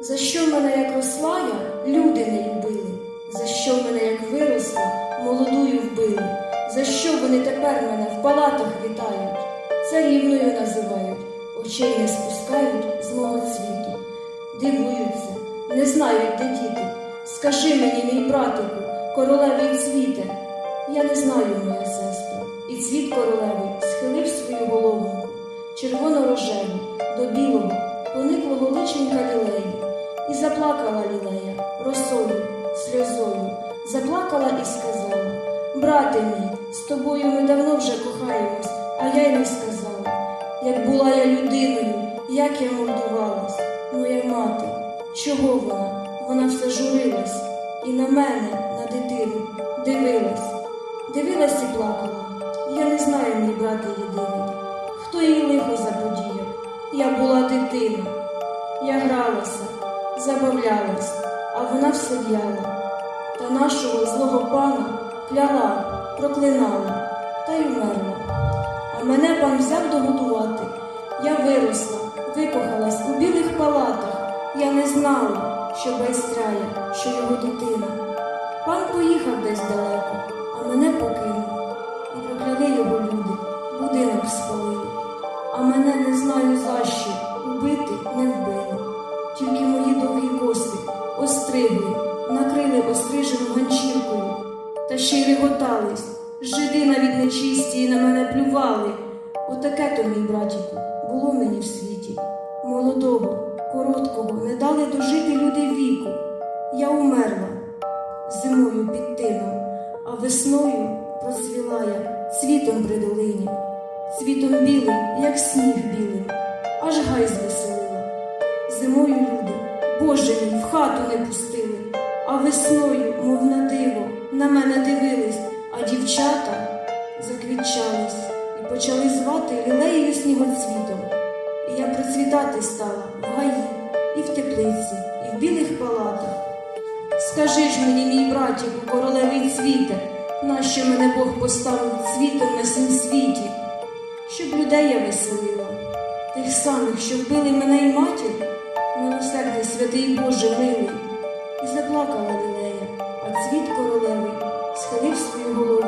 За що мене, як росла я, люди не любили? За що мене, як виросла, молодую вбили? За що вони тепер мене в палатах вітають? Царівною називають, очей не спускають з мого цвіту. Дивуються, не знають, де діти. Скажи мені, мій братику, королевий цвіте. Я не знаю, моя сестра, і цвіт королеви схилив заплакала лілея росою, сльозою, заплакала і сказала: Брате мій, з тобою ми давно вже кохаємось, а я й не сказала. Як була я людиною, як я мордувалась, моя мати, чого вона? Вона все журилась, і на мене, на дитину, дивилась, дивилась і плакала. Я не знаю, мій брате єдиний, хто їй лихо заподіяв. Я була дитина, я гралася, забавлялась, а вона все в'яла. Та нашого злого пана кляла, проклинала та й умерла. А мене пан взяв догодувати. Я виросла, викохалась у білих палатах. Я не знала, що байстряє, що його дитина. Пан поїхав десь далеко, а мене покинув. Накрили острижену ганчіркою, та ще й реготались. Жиди навіть нечисті і на мене плювали. Отаке то, мій братіку, було мені в світі. Молодого, короткого, не дали дожити люди віку. Я умерла зимою під тином, а весною процвіла я цвітом при долині, цвітом білим, як сніг білим, аж гай звеселила. Зимою люди, Боже мій, в хату не пустили, а весною, мов на диво, на мене дивились, а дівчата заквітчались і почали звати лілеєю снігоцвітом. І я процвітати стала в гаї, і в теплиці, і в білих палатах. Скажи ж мені, мій братіку, королевий цвіте, нащо мене Бог поставив цвітом на сім світі, щоб людей я веселила, тих самих, що вбили мене й матір, милосердний святий Боже милий, плакала неї, а цвіт королеви схилив свою голову.